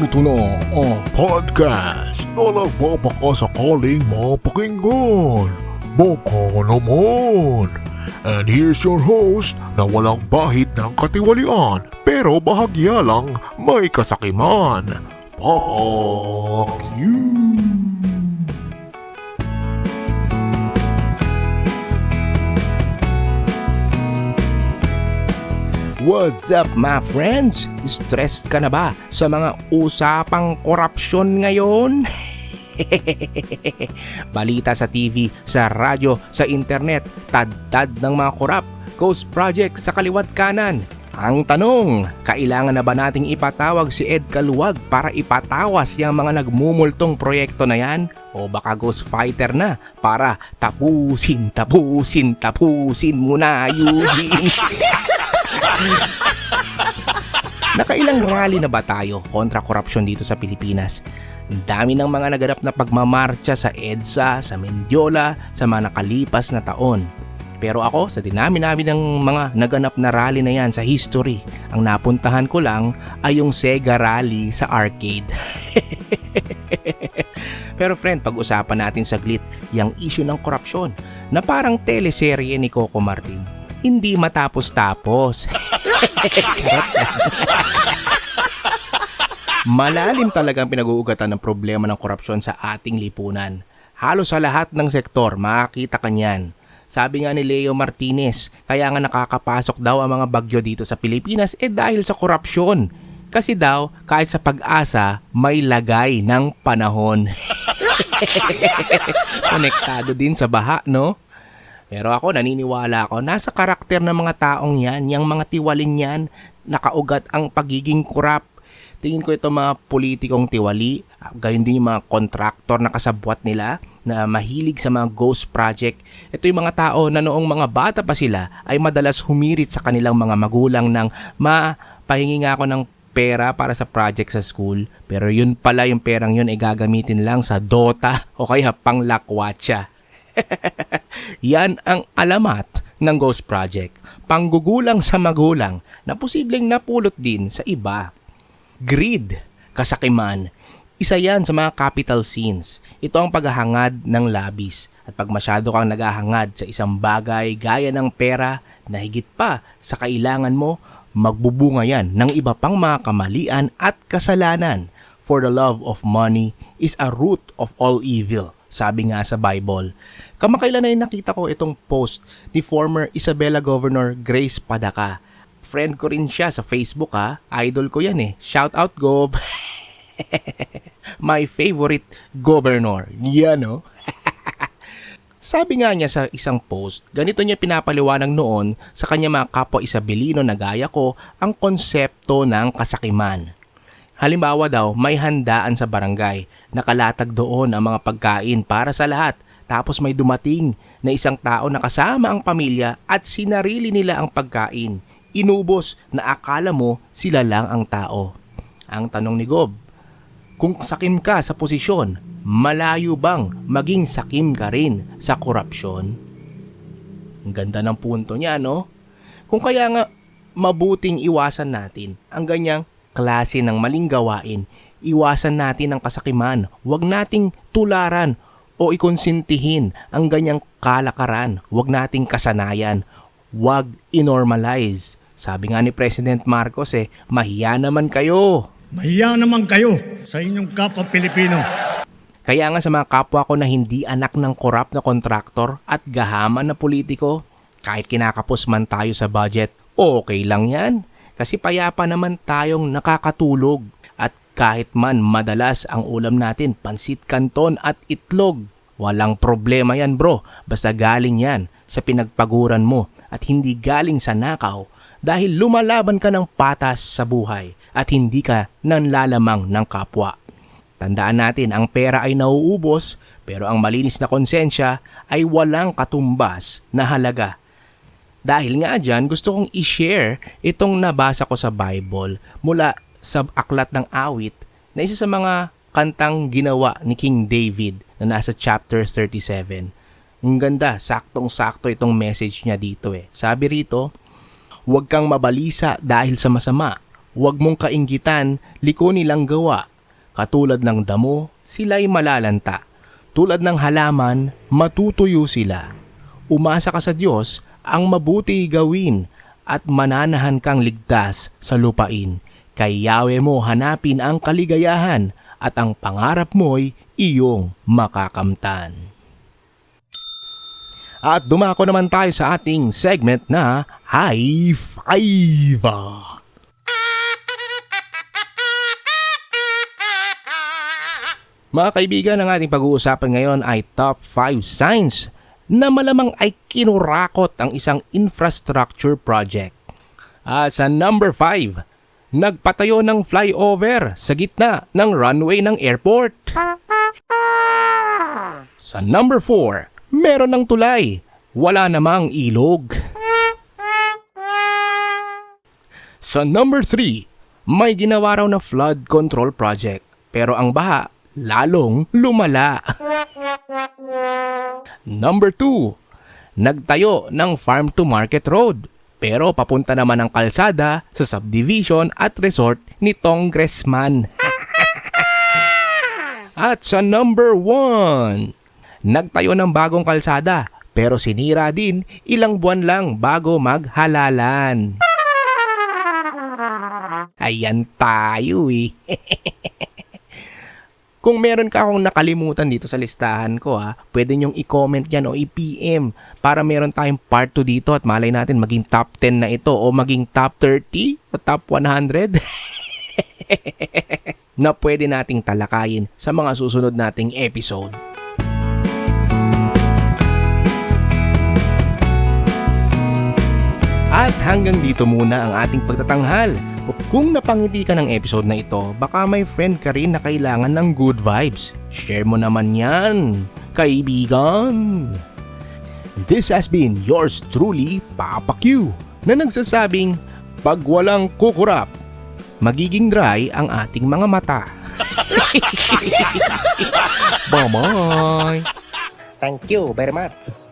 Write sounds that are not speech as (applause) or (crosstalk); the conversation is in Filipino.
Ganito na ang podcast na nagbabakasakaling mapakinggan. Baka naman. And here's your host na walang bahid ng katiwalian pero bahagya lang may kasakiman. Papa Q. What's up my friends? Stressed ka na ba sa mga usapang korupsyon ngayon? (laughs) Balita sa TV, sa radyo, sa internet, tad-tad ng mga korap, ghost project sa kaliwat kanan. Ang tanong, kailangan na ba nating ipatawag si Ed Kaluwag para ipatawas yung mga nagmumultong proyekto na yan? O baka ghost fighter na para tapusin, tapusin, tapusin mo na Eugene? (laughs) Nakailang rally na ba tayo kontra korupsyon dito sa Pilipinas? Dami ng mga naganap na pagmamarcha sa EDSA, sa Mendiola, sa mga nakalipas na taon. Pero ako, sa dinami-nami ng mga naganap na rally na yan sa history, ang napuntahan ko lang ay yung Sega Rally sa arcade. (laughs) Pero friend, pag-usapan natin saglit yung issue ng korupsyon na parang teleserye ni Coco Martin. Hindi matapos-tapos. (laughs) Malalim talaga ang pinag-uugatan ng problema ng korupsyon sa ating lipunan. Halos sa lahat ng sektor, makakita ka niyan. Sabi nga ni Leo Martinez, kaya nga nakakapasok daw ang mga bagyo dito sa Pilipinas eh dahil sa korupsyon. Kasi daw, kahit sa pag-asa, may lagay ng panahon. (laughs) Konektado din sa baha, no? Pero ako naniniwala ako, nasa karakter ng mga taong yan, yung mga tiwaling yan, nakaugat ang pagiging kurap. Tingin ko ito mga politikong tiwali, gayon din yung mga kontraktor na kasabwat nila na mahilig sa mga ghost project. Ito yung mga tao na noong mga bata pa sila ay madalas humirit sa kanilang mga magulang ng ma, pahingi nga ako ng pera para sa project sa school. Pero yun pala yung perang yun ay gagamitin lang sa Dota o kaya pang lakwatsa. (laughs) Yan ang alamat ng Ghost Project. Panggugulang sa magulang na posibleng napulot din sa iba. Greed, kasakiman, isa yan sa mga capital sins. Ito ang paghahangad ng labis. At pag masyado kang naghahangad sa isang bagay gaya ng pera na higit pa sa kailangan mo, magbubunga yan ng iba pang mga kamalian at kasalanan. For the love of money is a root of all evil sabi nga sa Bible. Kamakailan ay nakita ko itong post ni former Isabela Governor Grace Padaka. Friend ko rin siya sa Facebook ha. Idol ko yan eh. Shout out Gob. (laughs) My favorite governor. Yan no? (laughs) Sabi nga niya sa isang post, ganito niya pinapaliwanag noon sa kanya mga kapwa Isabelino na gaya ko ang konsepto ng kasakiman. Halimbawa daw, may handaan sa barangay. Nakalatag doon ang mga pagkain para sa lahat. Tapos may dumating na isang tao na kasama ang pamilya at sinarili nila ang pagkain. Inubos na akala mo sila lang ang tao. Ang tanong ni Gob, kung sakim ka sa posisyon, malayo bang maging sakim ka rin sa korupsyon? Ang ganda ng punto niya, no? Kung kaya nga mabuting iwasan natin ang ganyang klase ng maling gawain, iwasan natin ang kasakiman. Huwag nating tularan o ikonsintihin ang ganyang kalakaran. Huwag nating kasanayan. Huwag inormalize. Sabi nga ni President Marcos eh, mahiya naman kayo. Mahiya naman kayo sa inyong kapwa Pilipino. Kaya nga sa mga kapwa ko na hindi anak ng korap na kontraktor at gahaman na politiko, kahit kinakapos man tayo sa budget, okay lang yan. Kasi payapa naman tayong nakakatulog at kahit man madalas ang ulam natin pansit kanton at itlog. Walang problema yan bro, basta galing yan sa pinagpaguran mo at hindi galing sa nakaw dahil lumalaban ka ng patas sa buhay at hindi ka nanlalamang ng kapwa. Tandaan natin, ang pera ay nauubos pero ang malinis na konsensya ay walang katumbas na halaga dahil nga dyan, gusto kong i-share itong nabasa ko sa Bible mula sa aklat ng awit na isa sa mga kantang ginawa ni King David na nasa chapter 37. Ang ganda, saktong-sakto itong message niya dito eh. Sabi rito, Huwag kang mabalisa dahil sa masama. Huwag mong kainggitan, liko nilang gawa. Katulad ng damo, sila'y malalanta. Tulad ng halaman, matutuyo sila. Umasa ka sa Diyos, ang mabuti gawin at mananahan kang ligtas sa lupain. Kay Yahweh mo hanapin ang kaligayahan at ang pangarap mo'y iyong makakamtan. At dumako naman tayo sa ating segment na High Five. Mga kaibigan, ang ating pag-uusapan ngayon ay top 5 signs na malamang ay kinurakot ang isang infrastructure project. At sa number 5, nagpatayo ng flyover sa gitna ng runway ng airport. Sa number 4, meron ng tulay, wala namang ilog. Sa number 3, may ginawa raw na flood control project pero ang baha lalong lumala. (laughs) Number 2, nagtayo ng farm to market road pero papunta naman ang kalsada sa subdivision at resort ni Congressman. (laughs) At sa number 1, nagtayo ng bagong kalsada pero sinira din ilang buwan lang bago maghalalan. (laughs) Ayan tayo eh. (laughs) Kung meron ka akong nakalimutan dito sa listahan ko ha, pwede nyong i-comment yan o i-PM para meron tayong part 2 dito at malay natin maging top 10 na ito o maging top 30 o top 100 (laughs) na pwede nating talakayin sa mga susunod nating episode. At hanggang dito muna ang ating pagtatanghal. Kung napangiti ka ng episode na ito, baka may friend ka rin na kailangan ng good vibes. Share mo naman yan, kaibigan. This has been yours truly, Papa Q, na nagsasabing, pag walang kukurap, magiging dry ang ating mga mata. (laughs) Bye-bye! Thank you very much.